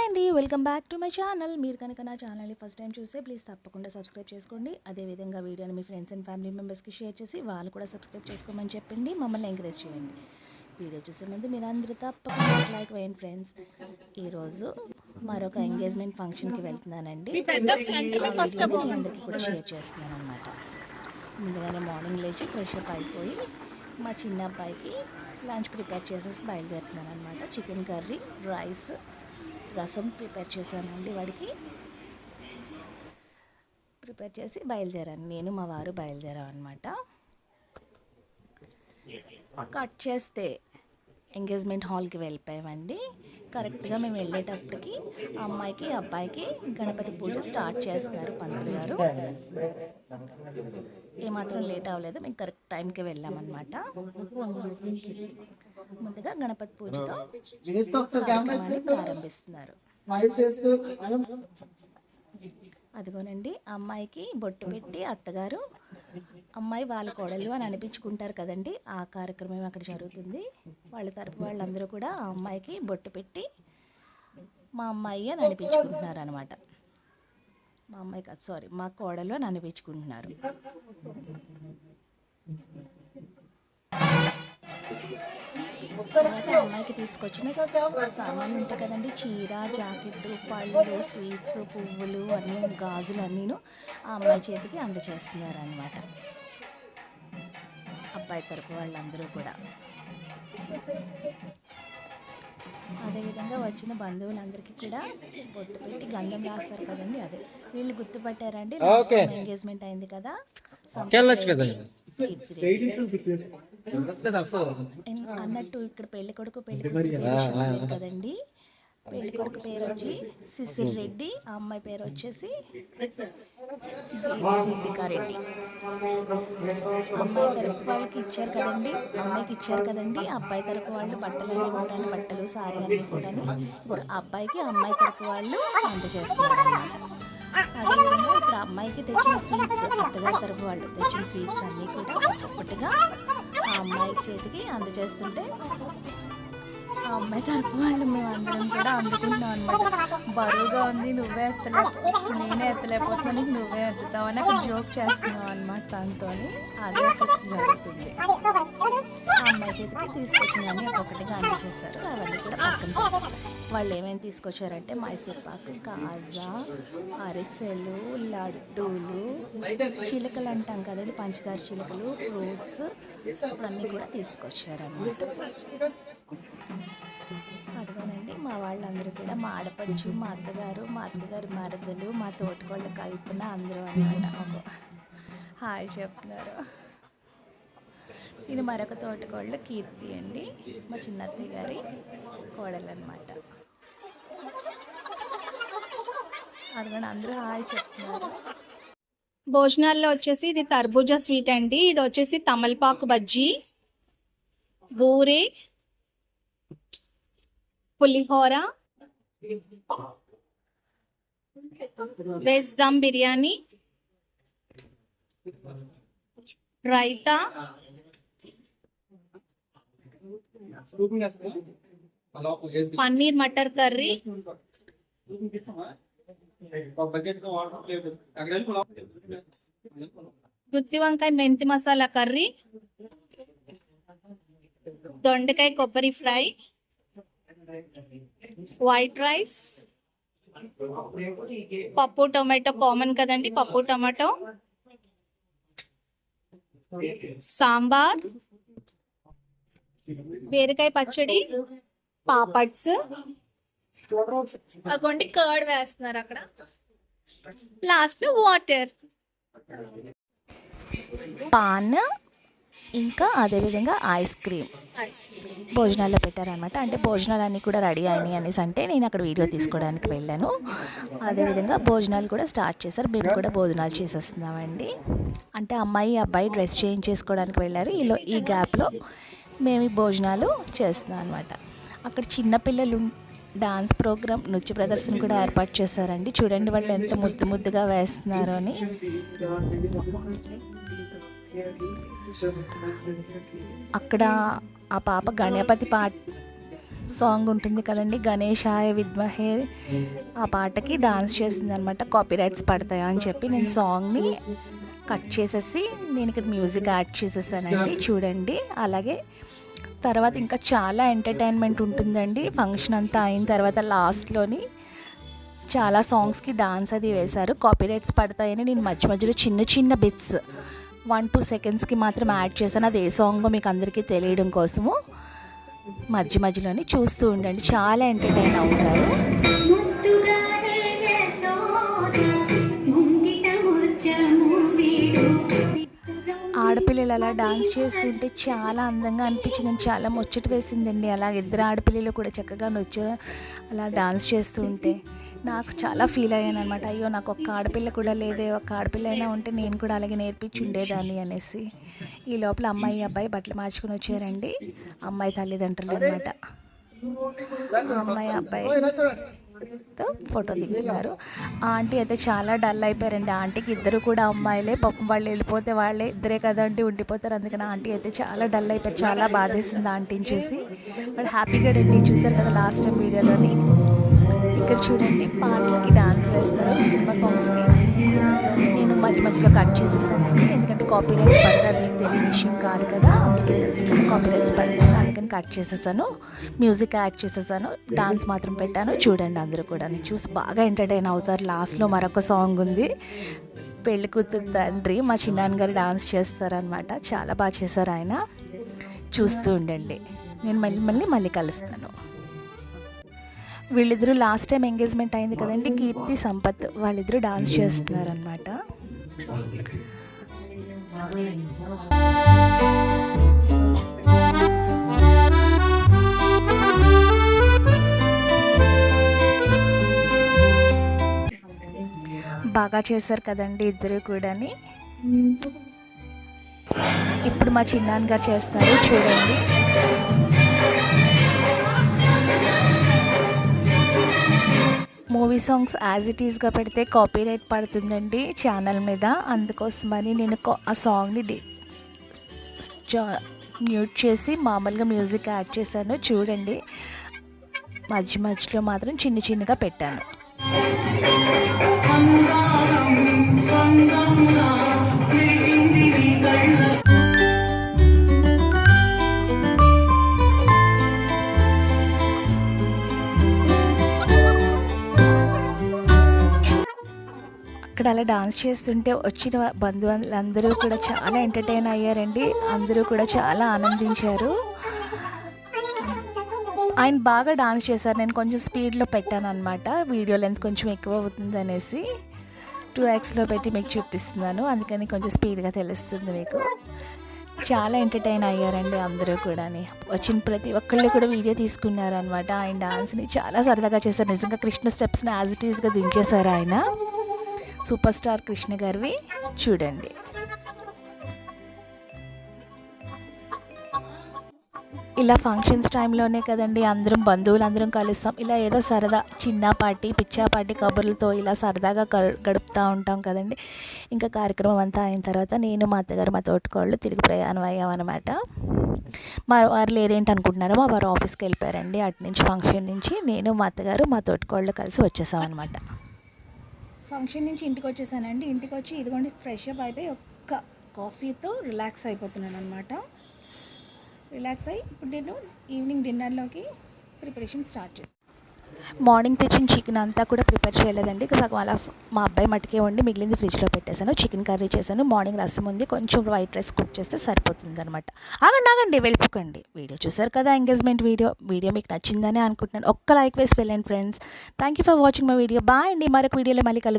Hi అండి welcome back to my channel. మీరు కనుక నా ఛానల్ని ఫస్ట్ టైం చూస్తే ప్లీజ్ తప్పకుండా సబ్స్క్రైబ్ చేసుకోండి. అదేవిధంగా వీడియోని మీ ఫ్రెండ్స్ అండ్ ఫ్యామిలీ మెంబర్స్కి షేర్ చేసి వాళ్ళు కూడా సబ్స్క్రైబ్ చేసుకోమని చెప్పండి. మమ్మల్ని ఎంకరేజ్ చేయండి. వీడియో చూసే ముందు మీరు అందరూ తప్పకుండా లైక్ వేయండి ఫ్రెండ్స్. ఈరోజు మరొక ఎంగేజ్మెంట్ ఫంక్షన్కి వెళ్తున్నానండి. అందరికీ కూడా షేర్ చేస్తున్నాను అనమాట ముందుగానే మార్నింగ్ లేచి ఫ్రెష్ అప్ అయిపోయి మా చిన్న అబ్బాయికి లంచ్ ప్రిపేర్ చేసేసి బయలుదేరుతున్నాను అనమాట chicken curry rice rasam prepare చేశానండి వాడికి. ప్రిపేర్ చేసి బయలుదేరాను. నేను మా వారు బయలుదేరాం అనమాట కట్ చేస్తే ఎంగేజ్మెంట్ హాల్కి వెళ్ళిపోయామండి. కరెక్ట్గా మేము వెళ్ళేటప్పటికి అమ్మాయికి అబ్బాయికి గణపతి పూజ స్టార్ట్ చేస్తున్నారు పంతులు గారు. ఏమాత్రం లేట్ అవ్వలేదు మేము కరెక్ట్ టైంకి వెళ్ళామన్నమాట. ముందుగా గణపతి పూజతో కార్యక్రమాన్ని ప్రారంభిస్తున్నారు. అదిగోనండి అమ్మాయికి బొట్టు పెట్టి అత్తగారు అమ్మాయి వాళ్ళ కోడలు అని అనిపించుకుంటారు కదండి. ఆ కార్యక్రమం అక్కడ జరుగుతుంది. వాళ్ళ తరపు వాళ్ళందరూ కూడా ఆ అమ్మాయికి బొట్టు పెట్టి మా అమ్మాయి అని అనిపించుకుంటున్నారు అనమాట మా అమ్మాయి కాదు సారీ మా కోడలు అని అనిపించుకుంటున్నారు. తర్వాత అమ్మాయికి తీసుకొచ్చిన సామాన్లు ఉంటాయి కదండి. చీర జాకెట్ పళ్ళు స్వీట్స్ పువ్వులు అన్నీ గాజులు అన్నీను ఆ అమ్మాయి చేతికి అందచేస్తున్నారు అనమాట అబ్బాయి తరపు వాళ్ళందరూ కూడా. అదేవిధంగా వచ్చిన బంధువులందరికీ కూడా బొట్టు పెట్టి గంధం రాస్తారు కదండి అదే. వీళ్ళు గుర్తుపట్టారండి ఎంగేజ్మెంట్ అయింది కదా. అన్నట్టు ఇక్కడ పెళ్ళి కొడుకు పెళ్ళి కదండి. పెళ్ళి కొడుకు పేరు వచ్చి సిసిల్ రెడ్డి ఆ అమ్మాయి పేరు వచ్చేసి దీపికా రెడ్డి. అమ్మాయి తరపు వాళ్ళకి ఇచ్చారు కదండి అమ్మాయికి ఇచ్చారు కదండి అబ్బాయి తరపు వాళ్ళు బట్టలు అన్ని కూడా బట్టలు సారీ అన్ని కూడా ఇప్పుడు అబ్బాయికి అమ్మాయి తరపు వాళ్ళు అందజేస్తున్నారు అన్నమాట అదేవిధంగా ఇప్పుడు అమ్మాయికి తెచ్చిన స్వీట్స్ అత్తగారి తరపు వాళ్ళు తెచ్చిన స్వీట్స్ అన్నీ కూడా ఒక్కటిగా ఆ అమ్మాయి చేతికి అందజేస్తుంటే ఆ అమ్మాయి తరపు వాళ్ళు మేము అందరం కూడా అందుకుంటున్నాం అనమాట బరువుగా ఉంది నువ్వే ఎత్తలేకపోతే నేనే ఎత్తలేకపోతే నీకు నువ్వే ఎత్తుతావు అని అక్కడ జోక్ చేస్తున్నావు అనమాట తనతో అదే జరుగుతుంది. ఆ అమ్మాయి చేతికి తీసుకొచ్చిందని ఒకటిగా అందజేశారు అవన్నీ కూడా పక్కన వాళ్ళు ఏమేమి తీసుకొచ్చారంటే మైసూర్ పాకు కాజా అరిసెలు లడ్డూలు చిలకలు అంటాం కదండి పంచదార చిలకలు ఫ్రూట్స్ అన్నీ కూడా తీసుకొచ్చారన్నమాట. అదిగోనండి మా వాళ్ళందరూ కూడా మా ఆడపడుచు మా అత్తగారు మా అత్తగారు మరదలు మా తోటకోళ్ళ కల్పన అందరూ అనమాట ఒక హాయ్ చెప్తున్నారు. ఇది మరొక తోటకోళ్ళ కీర్తి అండి మా చిన్నత్తయ్య గారి కోడలు అనమాట అదిగోండి అందరూ హాయ్ చెప్తున్నారు. భోజనాల్లో వచ్చేసి ఇది తర్బూజా స్వీట్ అండి ఇది వచ్చేసి తమలపాకు బజ్జీ బూరి పులిహోర veg dum biryani raita paneer mutter curry. గుత్తి వంకాయ మెంతి మసాలా కర్రీ. దొండకాయ కొబ్బరి ఫ్రై. వైట్ రైస్ పప్పు టొమాటో కామన్ కదండి పప్పు టొమాటో. సాంబార్. బీరకాయ పచ్చడి. పాపడ్స్. అటువంటి కర్డ్ వేస్తున్నారు అక్కడ. లాస్ట్ వాటర్ పాన్ ఇంకా అదేవిధంగా ఐస్ క్రీమ్. భోజనాల్లో పెట్టారనమాట అంటే భోజనాలు అన్నీ కూడా రెడీ అయినాయి అనేసి అంటే నేను అక్కడ వీడియో తీసుకోవడానికి వెళ్ళాను. అదేవిధంగా భోజనాలు కూడా స్టార్ట్ చేశారు. మేము కూడా భోజనాలు చేసేస్తున్నామండి. అంటే అమ్మాయి అబ్బాయి డ్రెస్ చేంజ్ చేసుకోవడానికి వెళ్ళారు. ఈలో ఈ గ్యాప్లో మేము ఈ భోజనాలు చేస్తున్నాం అనమాట అక్కడ చిన్నపిల్లలు డాన్స్ ప్రోగ్రామ్ నృత్య ప్రదర్శన కూడా ఏర్పాటు చేశారండి. చూడండి వాళ్ళు ఎంత ముద్దు ముద్దుగా వేస్తున్నారు అని. అక్కడ ఆ పాప గణపతి పా సాంగ్ ఉంటుంది కదండి గణేశాయ విద్మహే. ఆ పాటకి డాన్స్ చేసింది అనమాట కాపీ రైట్స్ పడతాయా అని చెప్పి నేను సాంగ్ని కట్ చేసేసి నేను ఇక్కడ మ్యూజిక్ యాడ్ చేసేసానండి చూడండి. అలాగే తర్వాత ఇంకా చాలా ఎంటర్టైన్మెంట్ ఉంటుందండి ఫంక్షన్ అంతా అయిన తర్వాత లాస్ట్లోని చాలా సాంగ్స్కి డాన్స్ అది వేశారు కాపీ రైట్స్ పడతాయని నేను మధ్య మధ్యలో చిన్న చిన్న బిట్స్ వన్ టూ సెకండ్స్కి మాత్రం యాడ్ చేశాను. అది ఏ సాంగో మీకు అందరికీ తెలియడం కోసము. మధ్య మధ్యలోని చూస్తూ ఉండండి. చాలా ఎంటర్టైన్ అవుతారు. ఆడపిల్లలు అలా డాన్స్ చేస్తుంటే చాలా అందంగా అనిపించింది. చాలా ముచ్చట వేసిందండి. అలా ఇద్దరు ఆడపిల్లలు కూడా చక్కగా నొచ్చు అలా డాన్స్ చేస్తూ ఉంటే. నాకు చాలా ఫీల్ అయ్యాను అనమాట అయ్యో నాకు ఒక్క ఆడపిల్ల కూడా లేదే. ఒక్క ఆడపిల్ల అయినా ఉంటే నేను కూడా అలాగే నేర్పించి ఉండేదాన్ని అనేసి. ఈ లోపల అమ్మాయి అబ్బాయి బట్టలు మార్చుకుని వచ్చారండి. అమ్మాయి తల్లిదండ్రులు అనమాట అమ్మాయి అబ్బాయి ఫోటో దిగుతున్నారు. ఆంటీ అయితే చాలా డల్ అయిపోయారండి. ఆంటీకి ఇద్దరు కూడా అమ్మాయిలే. పాపం వాళ్ళు వెళ్ళిపోతే వాళ్ళే ఇద్దరే కదండి ఉండిపోతారు. అందుకని ఆంటీ అయితే చాలా డల్ అయిపోయారు. చాలా బాధేసింది ఆంటీని చూసి. వాళ్ళు హ్యాపీగా రెడీ చూసారు కదా లాస్ట్ టైం వీడియోలోని. ఇక్కడ చూడండి. పాటలకి డాన్స్ వేస్తారు సినిమా సాంగ్స్కి నేను మధ్య మధ్యలో కట్ చేసేసానండి ఎందుకంటే కాపీ రైట్స్ పడతారు మీకు తెలియని విషయం కాదు కదా. అందుకే తెలుసు కదా కాపీ రైట్స్ పడతాను అందుకని కట్ చేసేసాను. మ్యూజిక్ యాడ్ చేసేసాను. డాన్స్ మాత్రం పెట్టాను. చూడండి అందరూ కూడా. చూసి బాగా ఎంటర్టైన్ అవుతారు. లాస్ట్లో మరొక సాంగ్ ఉంది. పెళ్ళి కూతురు తండ్రి మా చిన్నాన్న గారు డాన్స్ చేస్తారనమాట చాలా బాగా చేశారు ఆయన. చూస్తూ ఉండండి. నేను మళ్ళీ మళ్ళీ మళ్ళీ కలుస్తాను. వీళ్ళిద్దరూ లాస్ట్ టైం ఎంగేజ్మెంట్ అయింది కదండి కీర్తి సంపత్ వాళ్ళిద్దరూ డాన్స్ చేస్తున్నారనమాట బాగా చేశారు కదండి ఇద్దరు కూడాని. ఇప్పుడు మా చిన్నాన్న గారు చేస్తారు చూడండి. మూవీ సాంగ్స్ యాజ్ ఇట్ ఈస్గా పెడితే కాపీ రైట్ పడుతుందండి ఛానల్ మీద. అందుకోసమని నేను ఆ సాంగ్ని జా- మ్యూట్ చేసి మామూలుగా మ్యూజిక్ యాడ్ చేశాను. చూడండి. మధ్య మధ్యలో మాత్రం చిన్న చిన్నగా పెట్టాను. అలా డాన్స్ చేస్తుంటే వచ్చిన బంధువులందరూ కూడా చాలా ఎంటర్టైన్ అయ్యారండి. అందరూ కూడా చాలా ఆనందించారు. ఆయన బాగా డాన్స్ చేశారు. నేను కొంచెం స్పీడ్లో పెట్టాను అనమాట వీడియో లెంత్ కొంచెం ఎక్కువ అవుతుంది అనేసి టూ ఎక్స్లో పెట్టి మీకు చూపిస్తున్నాను. అందుకని కొంచెం స్పీడ్గా తెలుస్తుంది మీకు. చాలా ఎంటర్టైన్ అయ్యారండి అందరూ కూడా వచ్చిన ప్రతి ఒక్కళ్ళు కూడా వీడియో తీసుకున్నారనమాట ఆయన డాన్స్ని చాలా సరదాగా చేశారు. నిజంగా కృష్ణ స్టెప్స్ని యాజ్ ఇట్ ఈస్గా దించేశారు ఆయన. సూపర్ స్టార్ కృష్ణ గారివి చూడండి. ఇలా ఫంక్షన్స్ టైంలోనే కదండి అందరం బంధువులు అందరం కలుస్తాం. ఇలా ఏదో సరదా చిన్నపాటి పిచ్చాపాటి కబుర్లతో ఇలా సరదాగా గడుపుతూ ఉంటాం కదండి. ఇంకా కార్యక్రమం అంతా అయిన తర్వాత నేను మా అత్తగారు మా తోటికోళ్ళు తిరిగి ప్రయాణం అయ్యామన్నమాట. మా వారు లేరేంటి అనుకుంటున్నారో మా వారు ఆఫీస్కి వెళ్ళిపోయారండి. అటు నుంచి ఫంక్షన్ నుంచి నేను మా అత్తగారు మా తోటికోళ్ళు కలిసి వచ్చేసామన్నమాట. ఫంక్షన్ నుంచి ఇంటికి వచ్చేసానండి ఇంటికి వచ్చి ఇదిగోండి ఫ్రెష్ అప్ అయిపోయి ఒక్క కాఫీతో రిలాక్స్ అయిపోతున్నాను అనమాట రిలాక్స్ అయ్యి ఇప్పుడు నేను ఈవినింగ్ డిన్నర్లోకి ప్రిపరేషన్ స్టార్ట్ చేస్తాను మార్నింగ్ తెచ్చిన చికెన్ అంతా కూడా ప్రిపేర్ చేయలేదండి. సగం అలా మా అబ్బాయి మటుకే వండి మిగిలింది ఫ్రిడ్జ్లో పెట్టేశాను. చికెన్ కర్రీ చేశాను. మార్నింగ్ రసం ఉంది. కొంచెం వైట్ రైస్ కుక్ చేస్తే సరిపోతుంది అనమాట ఆగండి ఆగండి వెళ్ళిపోకండి. వీడియో చూసారు కదా ఎంగేజ్మెంట్ వీడియో. వీడియో మీకు నచ్చిందని అనుకుంటున్నాను. ఒక్క లైక్ వేసి వెళ్ళండి friends. Thank you for watching my video bye అండి. మరొక వీడియోలో మళ్ళీ కలుద్దాం.